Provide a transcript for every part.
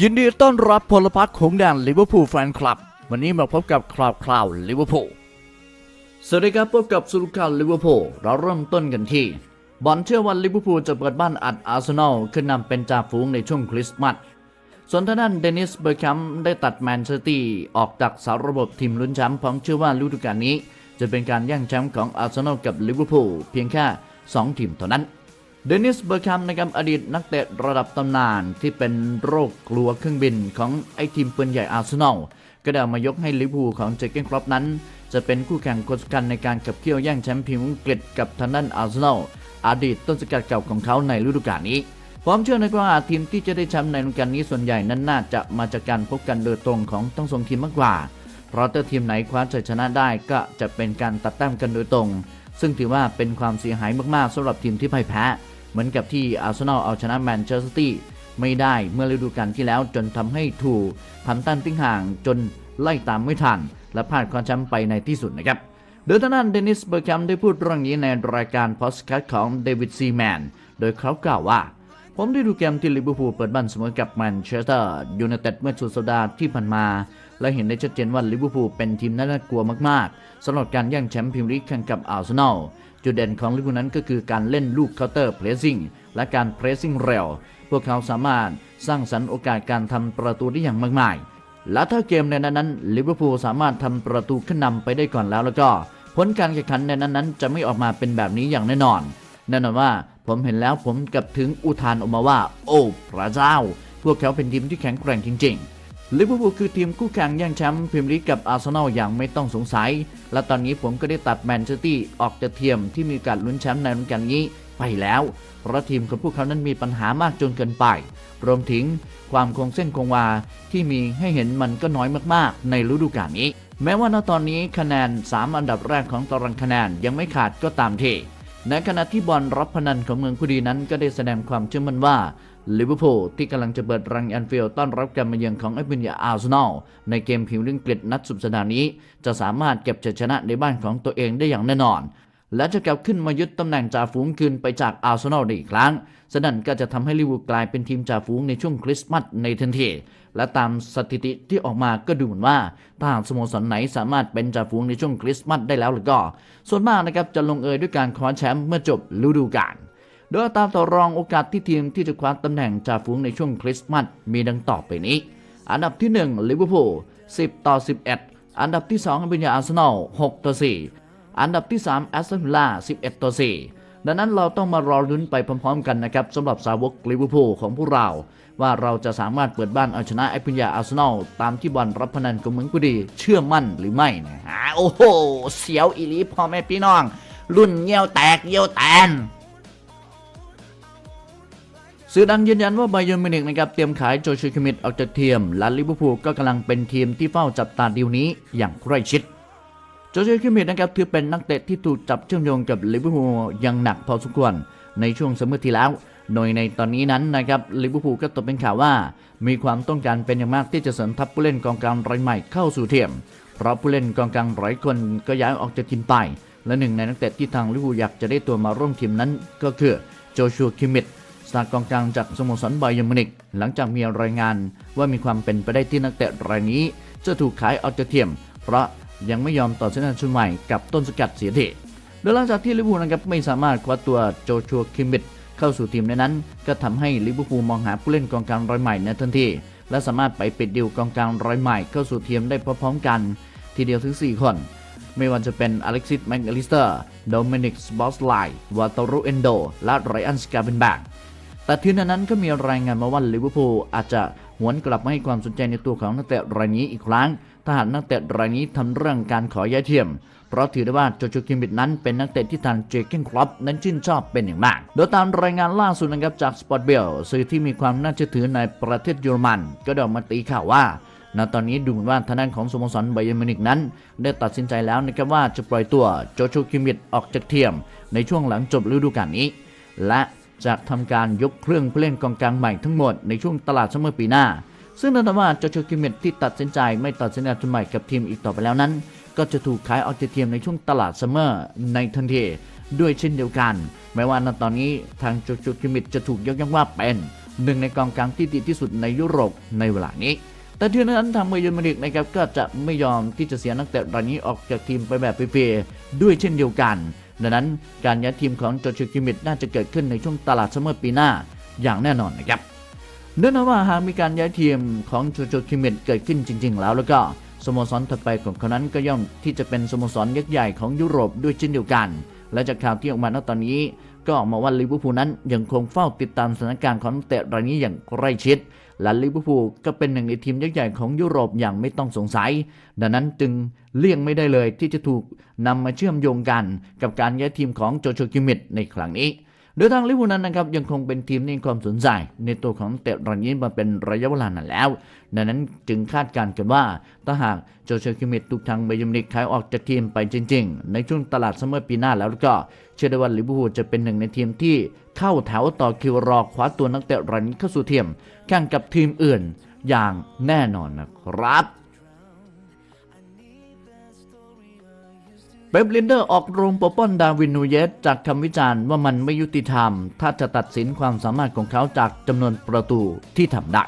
ยินดีต้อนรับพลพรรคของแดนลิเวอร์พูลแฟนคลับ วันนี้มาพบกับคราวคราวลิเวอร์พูลสวัสดีครับพบกับสุรุปข่าวลิเวอร์พูลเราเริ่มต้นกันที่ บอลเชื่อว่าลิเวอร์พูลจะเปิดบ้านอัดอาร์เซนอลขึ้นนำเป็นจ่าฝูงในช่วงคริสต์มาสส่วนทางด้านเดนิสเบอร์แคมได้ตัดแมนเชสเตอร์ออกจากสารระบบทีมลุ้นแชมป์พราะเชื่อว่าฤดูกาลนี้ จะเป็นการแย่งแชมป์ของอาร์เซนอลกับลิเวอร์พูลเพียงแค่สองทีมเท่านั้น เดนิสเบอร์แคมนะครับอดีตนักเตะระดับตำนานที่เป็นโรคกลัวเครื่องบินของไอทีมปืนใหญ่อาร์เซนอลก็ได้มายกให้ลิเวอร์พูลของเจเกนครอปนั้น จะเป็นคู่แข่งคนสำคัญในการขับเคี่ยวแย่งแชมป์พรีเมียร์อังกฤษกับทางด้านอาร์เซนอลอดีตต้นสกัดเก่าของเขาในฤดูกาลนี้พร้อมเชื่อนะครับว่าทีมที่จะได้แชมป์ในฤดูกาลนี้ส่วนใหญ่นั้นน่าจะมาจากการพบกันโดยตรงของทั้งสองทีมมากกว่า เพราะถ้าทีมไหนคว้าชัยชนะได้ก็จะเป็นการตัดแต้มกันโดยตรง ซึ่งถือว่าเป็นความเสียหายมากๆสำหรับทีมที่พ่ายแพ้ เหมือนกับที่อาร์เซนอลเอาชนะแมนเชสเตอร์ซิตี้ไม่ได้เมื่อฤดูกาลที่แล้วจนทำให้ถูกพันตันติ้งห่างจนไล่ตามไม่ทัน และพลาดความแชมป์ไปในที่สุดนะครับโดยท่างด้นเดนิสเบอร์แคมได้พูดเรื่องนี้ในรายการพอสคัทของเดวิดซีแมนโดยเขากล่าวว่า ผมได้ดูเกมที่ลิเวอร์พูลเปิดบ้านเสมอกับแมนเชสเตอร์ยูไนเต็ดเมื่อสุดสัปดาห์ที่ผ่านมา และเห็นได้ชัดเจนว่าลิเวอร์พูลเป็นทีมน่ากลัวมากๆสำหรับการแย่งแชมป์พรีเมียร์ลีกแข่งกับอาร์เซนอล จุดเด่นของลิเวอร์พูลนั้นก็คือการเล่นลูกเคาน์เตอร์เพรสซิ่งและการเพรสซิ่งเร็วพวกเขาสามารถสร้างสรรค์โอกาสการทำประตูได้อย่างมากมาย และถ้าเกมในนั้นนั้นลิเวอร์พูลสามารถทำประตูขึ้นนำไปได้ก่อนแล้วแล้วก็ผลการแข่งขันในนั้นนั้นจะไม่ออกมาเป็นแบบนี้อย่างแน่นอน แน่นอนว่าผมเห็นแล้วผมกับถึงอุทานออกมาว่า โอ้พระเจ้า พวกเขาเป็นทีมที่แข็งแกร่งจริง ๆ ลิเวอร์พูลคือทีมคู่แข่งแย่งแชมป์พรีเมียร์ลีกกับอาร์เซนอลอย่างไม่ต้องสงสัย และตอนนี้ผมก็ได้ตัดแมนเชสเตอร์ออกจากทีมที่มีการลุ้นแชมป์ในฤดูกาลนี้ไปแล้ว เพราะทีมของพวกเขานั้นมีปัญหามากจนเกินไป รวมถึงความคงเส้นคงวาที่มีให้เห็นมันก็น้อยมากๆ ในฤดูกาลนี้ แม้ว่าณตอนนี้คะแนน 3 อันดับแรกของตารางคะแนนยังไม่ขาดก็ตามทีในขณะที่บอลรับพนันของเมืองผู้ดีนั้นก็ได้แสดงความเชื่อมั่นว่า ลิเวอร์พูลที่กำลังจะเปิดรังแอนฟิลด์ต้อนรับการมาเยือนของไอ้บินยาอาร์เซนอลในเกมผิวเรื่องกฤษนัดสุดสัปดาห์นี้ จะสามารถเก็บชัยชนะในบ้านของตัวเองได้อย่างแน่นอน และจะกลับขึ้นมายึดตำแหน่งจ่าฝูงคืนไปจากอาร์เซนอลได้อีกครั้งฉะนั้นก็จะทำให้ลิเวอร์กลายเป็นทีมจ่าฝูงในช่วงคริสต์มาสในทันทีและตามสถิติที่ออกมาก็ดูเหมือนว่าถ้าหากสโมสรไหนสามารถเป็นจ่าฝูงในช่วงคริสต์มาสได้แล้วหรือก็ ส่วนมากนะครับจะลงเอยด้วยการคว้าแชมป์เมื่อจบฤดูกาล โดยตราต่อรองโอกาสที่ทีมที่จะคว้าตำแหน่งจ่าฝูงในช่วงคริสต์มาสมีดังต่อไปนี้ อันดับที่1ลิเวอร์พูล10 ต่อ 11 อันดับที่2เป็นยาอาร์เซนอล6ต่อ 4 อันดับที่3แอสตันวิลล่า11 ต่อ 4 ดังนั้นเราต้องมารอลุ้นไปพร้อมๆกันนะครับสำหรับสาวกลิเวอร์พูลของพวกเรา ว่าเราจะสามารถเปิดบ้านเอาชนะไอพิญญาอาร์เซนอลตามที่บอลรับพนันกับเมืองกุดีเชื่อมั่นหรือไม่นะฮะโอ้โหเสียวอีลีพ่อแม่พี่น้อง รุ่นเงี้ยวแตกเงี้ยวแตน สื่อดังยืนยันว่าไบเยร์นมิวนิกนะครับเตรียมขายโจชูคิมิดออกจากทีม และลิเวอร์พูลก็กำลังเป็นทีมที่เฝ้าจับตาดีลนี้อย่างใกล้ชิดโจชูคิมิดนะครับถือเป็นนักเตะที่ถูกจับเชื่อมโยงกับลิเวอร์พูลอย่างหนักพอสมควรในช่วงสมมติที่แล้ว โดยในตอนนี้นั้นนะครับลิเวอร์พูลก็ตกเป็นข่าวว่า มีความต้องการเป็นอย่างมากที่จะเสริมทัพผู้เล่นกองกลางรายใหม่เข้าสู่ทีมเพราะผู้เล่นกองกลางหลายคนก็ย้ายออกจากทีมไป และหนึ่งในนักเตะที่ทางลิเวอร์พูลอยากจะได้ตัวมาร่วมทีมนั้นก็คือโจชัวคิมิด สตาร์กองกลางจากสโมสรไบเยร์นมินิก หลังจากมีรายงานว่ามีความเป็นไปได้ที่นักเตะรายนี้ จะถูกขายออกจากทีมเพราะยังไม่ยอมต่อสัญญาชุดใหม่กับต้นสกัดเสียทีโดยหลังจากที่ลิเวอร์พูลนะครับไม่สามารถคว้าตัวโจชัวคิมบิดเข้าสู่ทีมในนั้น ก็ทำให้ลิเวอร์พูลมองหาผู้เล่นกองกลางรายใหม่ในทันทีและสามารถไปปิดดิวกองกลางรายใหม่เข้าสู่ทีมได้พร้อมๆกัน ทีเดียวถึง 4 คน ไม่ว่าจะเป็นอเล็กซิสแมกลิสเตอร์โดเมนิกสบอสไลวาตารุเอนโดและไรอันสกาเบนแบก แต่ทีนั้นนั้นก็มีรายงานมาว่าลิเวอร์พูลอาจจะหวนกลับมาให้ความสนใจในตัวของนักเตะรายนี้อีกครั้ง ถ้าหากนักเตะรายนี้ทำเรื่องการขอย้ายทีมเพราะถือได้ว่าโจโจคิมบิดนั้นเป็นนักเตะที่ทางเจเกนครอปนั้นชื่นชอบเป็นอย่างมาก โดยตามรายงานล่าสุดนะครับจากสปอร์ตเบลสื่อที่มีความน่าเชื่อถือในประเทศเยอรมัน ก็ได้ออกมาตีข่าวว่าณตอนนี้ดูเหมือนว่าทางด้านของสโมสรไบเยร์มิวนิกนั้น ได้ตัดสินใจแล้วนะครับว่าจะปล่อยตัวโจโจคิมบิดออกจากทีมในช่วงหลังจบฤดูกาลนี้ และ จะทำการยกเครื่องผู้เล่นกองกลางใหม่ทั้งหมดในช่วงตลาดซัมเมอร์ปีหน้า ซึ่งนั่นหมายว่าโจโจคิมเมตที่ตัดสินใจไม่ตัดสัญญาใหม่กับทีมอีกต่อไปแล้วนั้น ก็จะถูกขายออกจากทีมในช่วงตลาดซัมเมอร์ในทันทีด้วยเช่นเดียวกัน แม้ว่าณตอนนี้ทางโจโจคิมเมตจะถูกยกย่องว่าเป็นหนึ่งในกองกลางที่ดีที่สุดในยุโรปในเวลานี้แต่ที่นั้นทางเบอร์เยอร์มิวนิกนะครับก็จะไม่ยอมที่จะเสียนักเตะรายนี้ออกจากทีมไปแบบเปรย์ๆด้วยเช่นเดียวกัน ดังนั้นการย้ายทีมของโจชูคิมิดน่าจะเกิดขึ้นในช่วงตลาดซัมเมอร์ปีหน้าอย่างแน่นอนนะครับเนื่องจากว่าหากมีการย้ายทีมของโจโจคิมิดเกิดขึ้นจริง ๆ แล้วแล้วก็สโมสรถัดไปของเขานั้นก็ย่อมที่จะเป็นสโมสรยักษ์ใหญ่ของยุโรปด้วยเช่นเดียวกัน และจากข่าวที่ออกมาณตอนนี้ ก็ออกมาว่าลิเวอร์พูลนั้นยังคงเฝ้าติดตามสถานการณ์ของเตะรายนี้อย่างใกล้ชิด และลิเวอร์พูลก็เป็นหนึ่งในทีมยักษ์ใหญ่ของยุโรปอย่างไม่ต้องสงสัย ดังนั้นจึงเลี่ยงไม่ได้เลยที่จะถูกนำมาเชื่อมโยงกัน กับการย้ายทีมของโจโจคิมิดในครั้งนี้โดยทางลิเวอร์พูลนั้นนะครับยังคงเป็นทีมที่ความสนใจในตัวของเตะรายนี้มาเป็นระยะเวลานานแล้ว ดังนั้นจึงคาดการณ์กันว่าถ้าหากโจเชคิมิดถูกทางเบยมนิกขายออกจากทีมไปจริง ๆ ในช่วงตลาดซัมเมอร์ปีหน้าแล้วก็ เชื่อได้ว่าลิเวอร์พูลจะเป็นหนึ่งในทีมที่ เข้าแถวต่อคิวรอคว้าตัวนักเตะรายนี้เข้าสู่ทียม แข่งกับทีมอื่นอย่างแน่นอนนะครับเป๊ปลินเดอร์ออกโรงปป้องดาวินนูเยสจากคำวิจารณ์ว่ามันไม่ยุติธรรม ถ้าจะตัดสินความสามารถของเขาจากจำนวนประตูที่ทำได้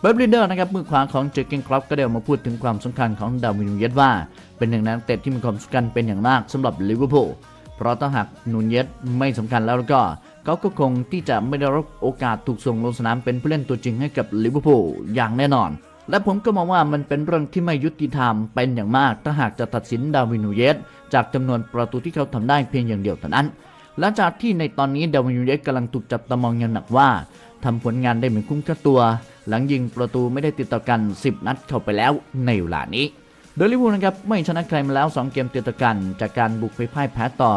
เป๊ปลินเดอร์นะครับมือขวาของเจอเกนครอปก็ได้ออกมาพูดถึงความสำคัญของดาวินูเยสว่า เป็นหนึ่งนักเตะที่มีความสำคัญเป็นอย่างมากสำหรับลิเวอร์พูล เพราะถ้าหากนูเยสไม่สำคัญแล้วก็เขาก็คงที่จะไม่ได้รับโอกาสถูกส่งลงสนามเป็นผู้เล่นตัวจริงให้กับลิเวอร์พูลอย่างแน่นอน และผมก็มองว่ามันเป็นเรื่องที่ไม่ยุติธรรมเป็นอย่างมาก ถ้าหากจะตัดสินดาวินูเยสจากจำนวนประตูที่เขาทำได้เพียงอย่างเดียวเท่านั้นหลังจากที่ในตอนนี้ดาวินนูเยสกำลังถูกจับตามองอย่างหนักว่าทำผลงานได้เหมือนคุ้มค่าตัว หลังยิงประตูไม่ได้ติดต่อกัน 10 นัดเข้าไปแล้วในเวลานี้ โดยลิเวอร์พูลนะครับไม่ชนะใครมาแล้ว 2 เกมติดต่อกัน จากการบุกไปพ่ายแพ้ต่อ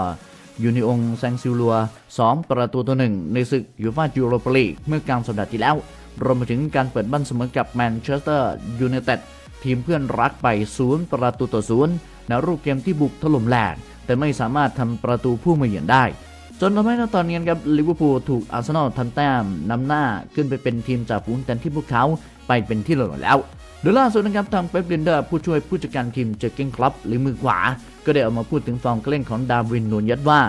ยูนิองแซงซิลัว 2 ประตูต่อหนึ่งในศึกยูฟ่ายูโรปาลีกเมื่อกลางสัปดาห์ที่แล้ว รวมไปถึงการเปิดบ้านเสมอกับแมนเชสเตอร์ยูไนเต็ดทีมเพื่อนรักไป 0 ประตูต่อ0ในรูปเกมที่บุกถล่มแหลกแต่ไม่สามารถทำประตูผู้มาเยือนได้ จนทำให้ณตอนนี้ครับลิเวอร์พูลถูกอาร์เซนอลทำแต้มนำหน้าขึ้นไปเป็นทีมจ่าฝูงแทนที่พวกเขาไปเป็นที่เรียบร้อยแล้ว โดยล่าสุดนะครับทางเป๊ปลินเดอร์ผู้ช่วยผู้จัดการทีมเจอร์เกนคลับหรือมือขวา ก็ได้ออกมาพูดถึงฟอร์มการเล่นของดาวินนูนยัดว่า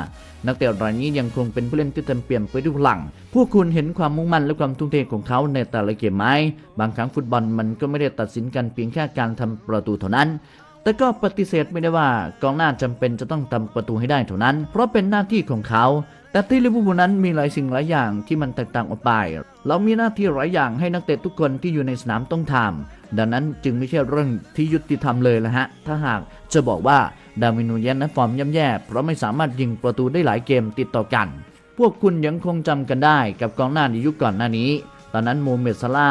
นักเตะรายนี้ยังคงเป็นผู้เล่นที่เต็มเปี่ยมไปด้วยพลัง พวกคุณเห็นความมุ่งมั่นและความทุ่มเทของเขาในแต่ละเกมไหมบางครั้งฟุตบอลมันก็ไม่ได้ตัดสินกันเพียงแค่การทำประตูเท่านั้นแต่ก็ปฏิเสธไม่ได้ว่ากองหน้าจำเป็นจะต้องทำประตูให้ได้เท่านั้น เพราะเป็นหน้าที่ของเขา แต่ที่ลิเวอร์พูลนั้นมีหลายสิ่งหลายอย่างที่มันแตกต่างออกไป เรามีหน้าที่หลายอย่างให้นักเตะทุกคนที่อยู่ในสนามต้องทำดังนั้นจึงไม่ใช่เรื่องที่ยุติธรรมเลยละฮะ ถ้าหากจะบอกว่าดาวินูเยนนั้นฟอร์มย่ำแย่ เพราะไม่สามารถยิงประตูได้หลายเกมติดต่อกัน พวกคุณยังคงจำกันได้กับกองหน้าในยุคก่อนหน้านี้ ตอนนั้นโมเมดซาลา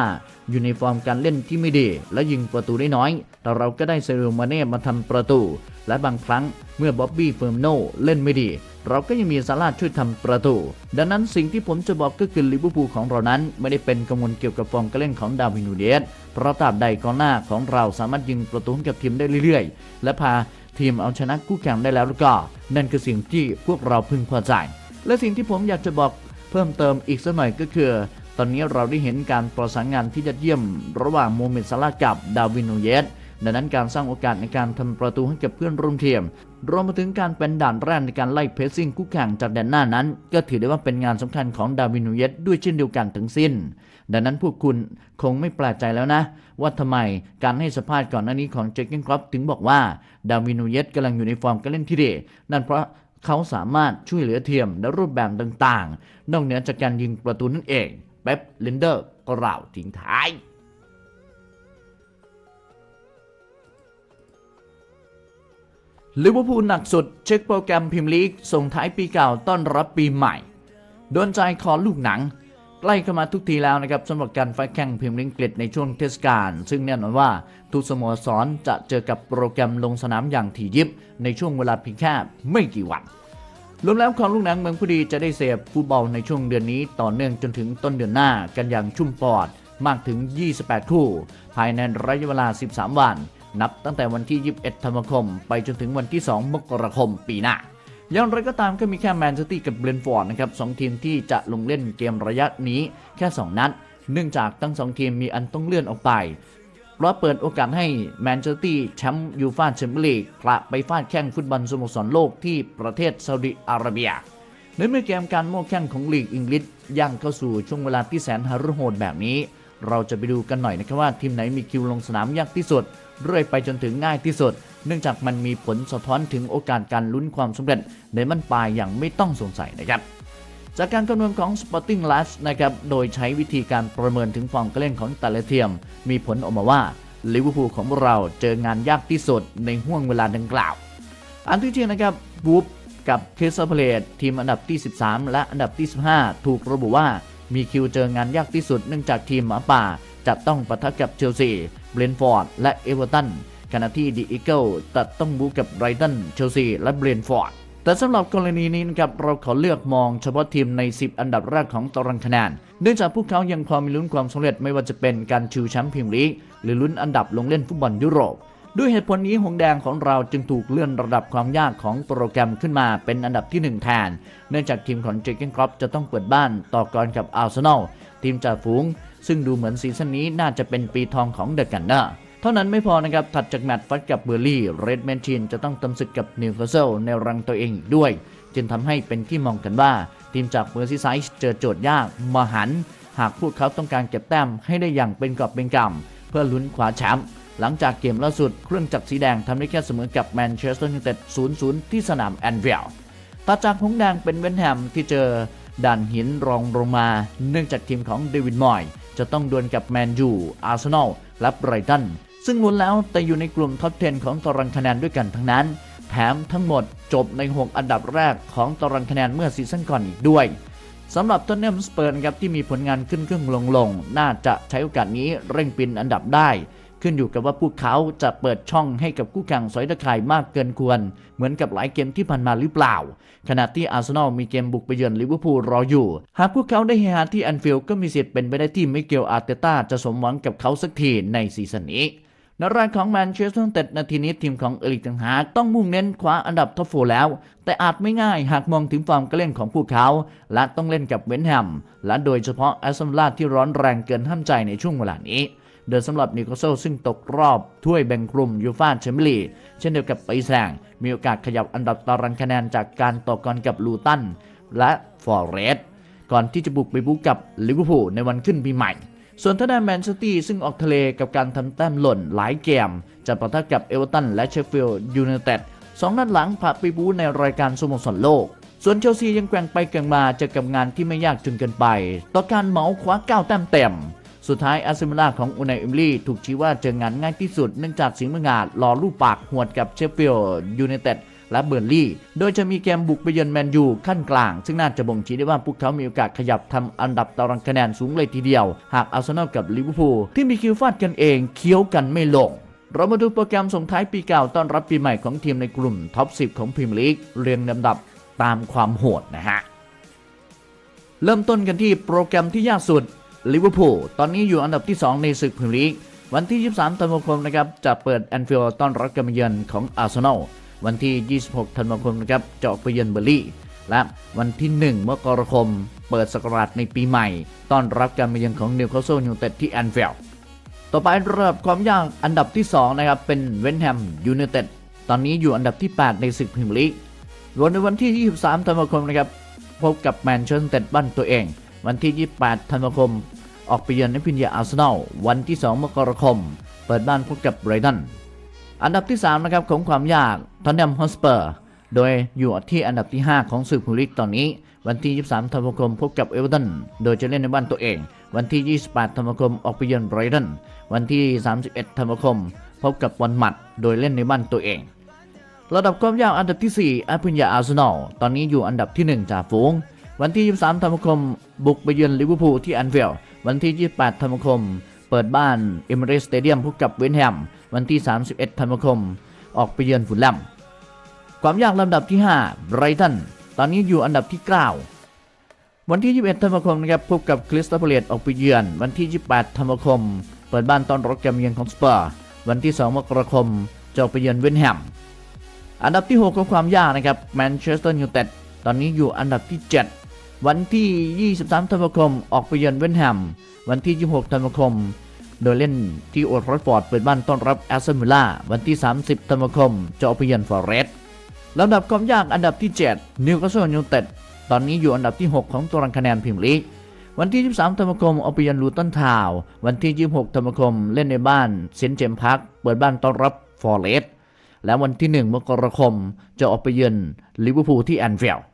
อยู่ในฟอร์มการเล่นที่ไม่ดี และยิงประตูได้น้อย แต่เราก็ได้เซเรลมาเน่มาทำประตู และบางครั้งเมื่อบ๊อบบี้เฟิร์มโนเล่นไม่ดี เราก็ยังมีซาลาช่วยทำประตู ดังนั้นสิ่งที่ผมจะบอกก็คือลิเวอร์พูลของเรานั้น ไม่ได้เป็นกังวลเกี่ยวกับฟอร์มการเล่นของดาวินูเดสเพราะตราบใดกองหน้าของเราสามารถยิงประตูให้กับทีมได้เรื่อยๆ และพาทีมเอาชนะคู่แข่งได้แล้วล้วก็ นั่นคือสิ่งที่พวกเราพึงพอใจ และสิ่งที่ผมอยากจะบอกเพิ่มเติมอีกสักหน่อยก็คือ ตอนนี้เราได้เห็นการประสานงานที่ยอดเยี่ยม ระหว่างโมเมดซาลากับดาวินนูเยส ดังนั้นการสร้างโอกาสในการทำประตูให้กับเพื่อนร่วมทีมรวมไปถึงการเป็นด่านแรกในการไล่เพรสซิ่งคู่แข่งจากแดนหน้านั้น ก็ถือได้ว่าเป็นงานสำคัญของดาวินูเยสด้วยเช่นเดียวกันทั้งสิ้น ดังนั้นพวกคุณคงไม่แปลกใจแล้วนะ ว่าทำไมการให้สัมภาษณ์ก่อนหน้านี้ของเจคเกนครอปถึงบอกว่า ดาวินูเยสกำลังอยู่ในฟอร์มการเล่นที่ดีนั่นเพราะเขาสามารถช่วยเหลือเทียมในรูปแบบต่างๆ นอกเหนือจากการยิงประตูนั่นเองเป๊ปลินเดอร์ก็กล่าวทิ้งท้าย ลิเวอร์พูลหนักสุดเช็คโปรแกรมพรีเมียร์ลีกส่งท้ายปีเก่าต้อนรับปีใหม่ โดนใจคอลูกหนัง ใกล้เข้ามาทุกทีแล้วนะครับสำหรับการไฟแข่งพรีเมียร์ลีกอังกฤษในช่วงเทศกาล ซึ่งแน่นอนว่าทุกสโมสรจะเจอกับโปรแกรมลงสนามอย่างถี่ยิบ ในช่วงเวลาเพียงแค่ไม่กี่วันรวมแล้วของลูกหนังเมืองพุดีจะได้เสพฟุตบอลในช่วงเดือนนี้ต่อเนื่องจนถึงต้นเดือนหน้ากันอย่างชุ่มปอดมากถึง 28 คู่ ภายในระยะเวลา 13 วัน นับตั้งแต่วันที่ 21 ธันวาคม ไปจนถึงวันที่ 2 มกราคมปีหน้า อย่างไรก็ตามก็มีแค่แมนเชสเตอร์กับเบรนฟอร์ดนะครับสองทีมที่จะลงเล่นเกมระยะนี้แค่ 2 นัด เนื่องจากทั้งสองทีมมีอันต้องเลื่อนออกไปเพราะเปิดโอกาสให้แมนเชสเตอร์แชมป์ยูฟ่าแชมเปี้ยนลีกกลับไปฟาดแข่งฟุตบอลสโมสรโลกที่ประเทศซาอุดิอาระเบียในในเมื่อเกมการโม้แข่งของลีกอังกฤษย่างเข้าสู่ช่วงเวลาที่แสนหฤโหดแบบนี้ เราจะไปดูกันหน่อยนะครับว่าทีมไหนมีคิวลงสนามยากที่สุด เรื่อยไปจนถึงง่ายที่สุด เนื่องจากมันมีผลสะท้อนถึงโอกาสการลุ้นความสำเร็จในมันปลายอย่างไม่ต้องสงสัยนะครับจากการคำนวณของ Sporting l a s นะครับ โดยใช้วิธีการประเมินถึงฟอร์มการเล่นของแต่ละเทียม มีผลออกมาว่าลิเวอร์พูลของเราเจองานยากที่สุดในห่วงเวลาดังกล่าว อันที่จริงนะครับบูฟกับเคสเพลตทีมอันดับที่ 13 และอันดับที่ 15 ถูกระบุว่ามีคิวเจองานยากที่สุดเนื่องจากทีมหมาป่าจะต้องปะทะกับเชลซี เบรนฟอร์ด และเอเวอร์ตันขณะที่ดีอีเกิลจะต้องบูกับไรตันเชลซีและเบรนฟอร์ดแต่สำหรับกรณีนี้นะครับเราขอเลือกมองเฉพาะทีมใน 10 อันดับแรกของตารางคะแนนเนื่องจากพวกเขายังพอมีลุ้นความสำเร็จไม่ว่าจะเป็นการชิวแชมป์พรีเมียร์ลีกหรือลุ้นอันดับลงเล่นฟุตบอลยุโรป ด้วยเหตุผลนี้หงแดงของเราจึงถูกเลื่อนระดับความยากของโปรแกรมขึ้นมาเป็นอันดับที่ 1 แทน เนื่องจากทีมของเจเกนครอปจะต้องเปิดบ้านต่อกรกับอาร์เซนอล ทีมจ่าฝูง ซึ่งดูเหมือนซีซั่นนี้น่าจะเป็นปีทองของเดอะกันเนอร์เท่านั้นไม่พอนะครับ ถัดจากแมตช์ฟัดกับเบอร์ลี่ เรดแมนชินจะต้องตำศึกกับนิวคาสเซิลในรังตัวเองอีกด้วย จึงทำให้เป็นที่มองกันว่า ทีมจากเมอร์ซีไซด์เจอโจทย์ยากมหันต์หากพวกเขาต้องการเก็บแต้มให้ได้อย่างเป็นกอบเป็นกำเพื่อลุ้นคว้าแชมป์หลังจากเกมล่าสุด เครื่องจักรสีแดงทำได้แค่เสมอกับแมนเชสเตอร์ยูไนเต็ด 0-0 ที่สนามแอนฟิลต่อจากหงส์แดงเป็นเวนแฮมที่เจอ ด่านหินรองลงมา เนื่องจากทีมของเดวิดมอยจะต้องดวลกับแมนยูอาร์เซนอลและไบรตันซึ่งล้วนแล้วแต่อยู่ในกลุ่มท็อป 10 ของตารางคะแนนด้วยกันทั้งนั้น แถมทั้งหมดจบใน 6 อันดับแรกของตารางคะแนนเมื่อซีซั่นก่อนอีกด้วยสำหรับตอนเนมสเปิร์นครับที่มีผลงานขึ้นขึ้นลงลงน่าจะใช้โอกาสนี้เร่งปินอันดับได้ ขึ้นอยู่กับว่าพวกเขาจะเปิดช่องให้กับคู่แข่งสอยตะข่ายมากเกินควร เหมือนกับหลายเกมที่ผ่านมาหรือเปล่า ขณะที่อาร์เซนอลมีเกมบุกไปเยือนลิเวอร์พูลรออยู่ หากพวกเขาได้เฮฮาที่แอนฟิลด์ก็มีสิทธิ์เป็นไปได้ที่มิเกลอาร์เตต้าจะสมหวังกับเขาสักทีในซีซั่นนี้ในรายของแมนเชสเตอร์ยูไนเต็ดนาทีนี้ทีมของเอริกตังหากต้องมุ่งเน้นคว้าอันดับท็อปโฟแล้ว แต่อาจไม่ง่ายหากมองถึงฟอร์มการเล่นของพวกเขา และต้องเล่นกับเวนแฮมและโดยเฉพาะแอสตันวิลล่าที่ร้อนแรงเกินห้ามใจในช่วงเวลานี้ เดินสำหรับนิโคลเซลซึ่งตกรอบถ้วยแบ่งกลุ่มยูฟ่าแชมเปี้ยนลีกเช่นเดียวกับไปแซงมีโอกาสขยับอันดับตารางคะแนนจากการต่อกรกับลูตันและฟอร์เรสต์ก่อนที่จะบุกไปบุกกับลิเวอร์พูลในวันขึ้นปีใหม่ ส่วนทางด้านแมนซิตี้ซึ่งออกทะเลกับการทำแต้มหล่นหลายเกมจะปะทะกับเอเวอร์ตันและเชฟฟิลด์ยูไนเต็ดสองนัดหลังผ่านไปบูในรายการสโมสรโลก ส่วนเชลซียังแกว่งไปแกว่งมาเจอกับงานที่ไม่ยากจนเกินไป ต่อการเหมาคว้าก้าแต้มเต็ม สุดท้ายอาเซนอลของอุนายเอมลี่ถูกชี้ว่าเจองานง่ายที่สุดเนื่องจากสิงห์มงาดรอลูกปากหวดกับเชฟฟิลด์ยูไนเต็ดและเบอร์ลี่ โดยจะมีเกมบุกไปเยือนแมนยูขั้นกลาง ซึ่งน่าจะบ่งชี้ได้ว่าพวกเขามีโอกาสขยับทำอันดับตารางคะแนนสูงเลยทีเดียว หากอาร์เซนอลกับลิเวอร์พูลที่มีคิวฟาดกันเองเคี้ยวกันไม่ลง เรามาดูโปรแกรมส่งท้ายปีเก่าต้อนรับปีใหม่ของทีมในกลุ่มท็อป 10 ของพรีเมียร์ลีกเรียงลำดับตามความโหดนะฮะ เริ่มต้นกันที่โปรแกรมที่ยากสุด ลิเวอร์พูลตอนนี้อยู่อันดับที่ 2 ในศึกพรีเมียร์ลีก วันที่ 23 ธันวาคมนะครับจะเปิดแอนฟิลด์ต้อนรับการมาเยือนของอาร์เซนอลวันที่ 26 ธันวาคมนะครับจะออกไปเยือนเบอร์ลี่ และวันที่ 1 มกราคม เปิดสกราชในปีใหม่ ต้อนรับการมาเยือนของนิวคาสเซิลยูไนเต็ดที่แอนฟิลด์ต่อไประดับความยากอันดับที่ 2 นะครับ เป็นเวนแฮมยูไนเต็ดตอนนี้อยู่อันดับที่ 8 ในศึกพรีเมียร์ลีกรวมในวันที่ 23 ธันวาคมนะครับพบกับแมนเชสเตอร์ยูไนเต็ดบ้านตัวเอง วันที่ 28 ธันวาคม ออกไปเยือนในพินยาอาร์เซนอล วันที่ 2 มกราคม เปิดบ้านพบกับไรตันอันดับที่ 3 นะครับของความยากทอนแนมฮอสเปอร์ โดยอยู่ที่อันดับที่ 5 ของศึกพรีเลีกตอนนี้ วันที่ 23 ธันวาคมพบกับเอเวอร์ตัน โดยจะเล่นในบ้านตัวเอง วันที่ 28 ธันวาคมออกไปเยือนไบรตันวันที่ 31 ธันวาคม พบกับวันหมัด โดยเล่นในบ้านตัวเองระดับความยากอันดับที่ 4อาพุญญาอาร์เซนอล ตอนนี้อยู่อันดับที่ 1จากฝูง วันที่ 23 ธันวาคม บุกไปเยือนลิเวอร์พูลที่แอนฟิลด์วันที่ 28 ธันวาคม เปิดบ้านเอมิเรสสเตเดียมพบกับเวนแฮม วันที่ 31 ธันวาคม ออกไปเยือนฟุลแลม ความยากลำดับที่ 5 ไบรตัน ตอนนี้อยู่อันดับที่ 9 วันที่ 21 ธันวาคมนะครับ พบกับคริสตัลพาเลตออกไปเยือน วันที่ 28 ธันวาคม เปิดบ้านต้อนรับการเยือนของสเปอร์ วันที่ 2 มกราคมจะออกไปเยือนเวนแฮม อันดับที่ 6 ของความยากนะครับ แมนเชสเตอร์ยูไนเต็ด ตอนนี้อยู่อันดับที่ 7 วันที่ 23 ธันวาคม ออกไปเยือนเวนแฮม วันที่ 26 ธันวาคม โดยเล่นที่โอทรฟฟอร์ดเปิดบ้านต้อนรับแอสตันวิล่า วันที่ 30 ธันวาคม จะออกไปเยือนฟอร์เรสต์ลำดับความยากอันดับที่ 7 นิวคาสเซิลยูไนเต็ด ตอนนี้อยู่อันดับที่ 6 ของตารางคะแนนพรีเมียร์ลีก วันที่ 23 ธันวาคมเอาไปเยือนลูตันทาวน์วันที่ 26 ธันวาคม เล่นในบ้านเซนต์เจมส์พาร์คเปิดบ้านต้อนรับฟอร์เรสต์และวันที่ 1 มกราคม จะออกไปเยือนลิเวอร์พูลที่แอนฟิลด์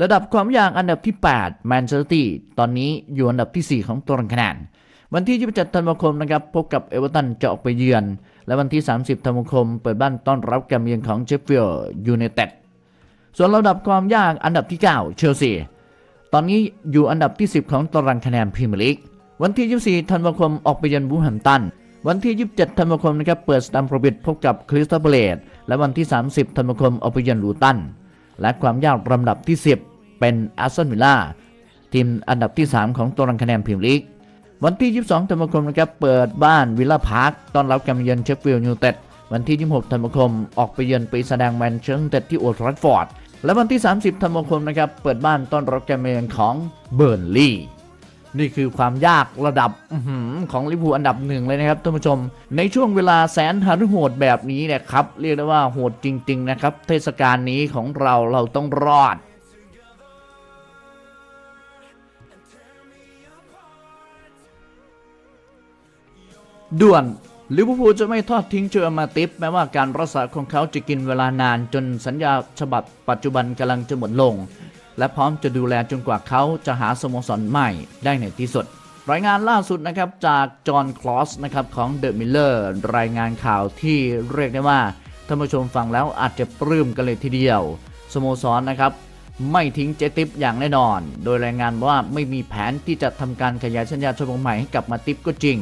ระดับความยากอันดับที่8แมนเชสเตอร์ตี้ตอนนี้อยู่อันดับที่ 4 ของตารางคะแนนวันที่27ธันวาคมนะครับพบกับเอเวอร์ตันจะออกไปเยือน และวันที่ 30ธันวาคมเปิดบ้านต้อนรับการมาเยือนของเชฟฟิลด์ยูไนเต็ดส่วนระดับความยากอันดับที่ 9 เชลซีตอนนี้อยู่อันดับที่ 10 ของตารางคะแนนพรีเมียร์ลีกวันที่ 24ธันวาคมออกไปเยือนบูแฮมตันวันที่ 27ธันวาคมนะครับเปิดสแตมป์โปรบิดพบกับคริสตัลเบเลตและวันที่ 30ธันวาคมออกไปเยือนลูตัน และความยากลำดับที่ 10 เป็นแอสเซนวิลล่าทีมอันดับที่ 3 ของตารางคะแนนพรีเมียร์ลีกวันที่ 22 ธันวาคมนะครับเปิดบ้านวิลล่าพาร์คต้อนรับการเยือนเชฟฟิลด์ยูไนเต็ดวันที่ 26 ธันวาคมออกไปเยือนปีแสดงแมนเชสเตอร์ยูไนเต็ดที่โอทราฟฟอร์ดและวันที่ 30 ธันวาคมนะครับเปิดบ้านต้อนรับการเมนของเบิร์นลีย์ นี่คือความยากระดับอของลิเวอร์พูลอันดับหนึ่งเลยนะครับท่านผู้ชม ในช่วงเวลาแสนหันโหดแบบนี้เนี่ยครับ เรียกได้ว่าโหดจริง ๆ นะครับ เทศกาลนี้ของเราเราต้องรอดด่วนลิเวอร์พูลจะไม่ทอดทิ้งเจอมาติฟแม้ว่าการรักษาของเขาจะกินเวลานานจนสัญญาฉบับปัจจุบันกำลังจะหมดลง และพร้อมจะดูแลจนกว่าเขาจะหาสโมสรใหม่ได้ในที่สุด รายงานล่าสุดนะครับจากจอห์นคลอสนะครับของเดอะมิลเลอร์รายงานข่าวที่เรียกได้ว่าท่านผู้ชมฟังแล้วอาจจะปลื้มกันเลยทีเดียว สโมสรนะครับไม่ทิ้งเจติปอย่างแน่นอน โดยรายงานว่าไม่มีแผนที่จะทำการขยายสัญญาฉบับใหม่ให้กับมาติปก็จริง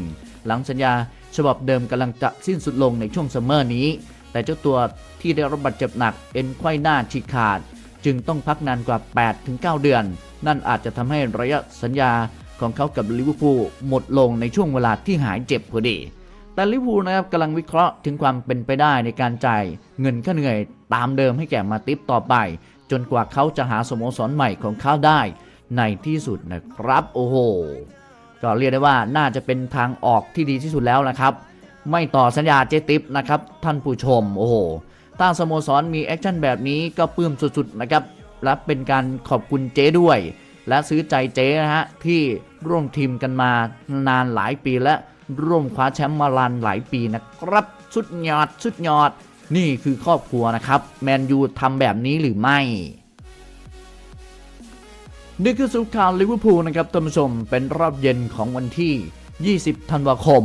หลังสัญญาฉบับเดิมกำลังจะสิ้นสุดลงในช่วงซัมเมอร์นี้ แต่เจ้าตัวที่ได้รับบาดเจ็บหนักเอ็นไขว้หน้าฉีกขาด จึงต้องพักนานกว่า 8-9 เดือน นั่นอาจจะทำให้ระยะสัญญาของเขากับลิเวอร์พูลหมดลงในช่วงเวลาที่หายเจ็บพอดี แต่ลิเวอร์พูลนะครับกำลังวิเคราะห์ถึงความเป็นไปได้ในการจ่ายเงินค่าเหนื่อยตามเดิมให้แก่มาติปต่อไป จนกว่าเขาจะหาสโมสรใหม่ของเขาได้ในที่สุดนะครับโอ้โหก็เรียกได้ว่าน่าจะเป็นทางออกที่ดีที่สุดแล้วนะครับ ไม่ต่อสัญญาเจติปนะครับท่านผู้ชมโอ้โห ถ้าสโมสรมีแอคชั่นแบบนี้ก็ปลื้มสุดๆนะครับและเป็นการขอบคุณเจ๊ด้วย และซื้อใจเจ๊นะฮะที่ร่วมทีมกันมานานหลายปีและร่วมคว้าแชมป์มาลานหลายปีนะครับสุดยอดสุดยอด นี่คือครอบครัวนะครับแมนยูทำแบบนี้หรือไม่นี่คือสุข่าวลิเวอร์พูลนะครับท่านผู้ชมเป็นรอบเย็นของวันที่ 20 ธันวาคม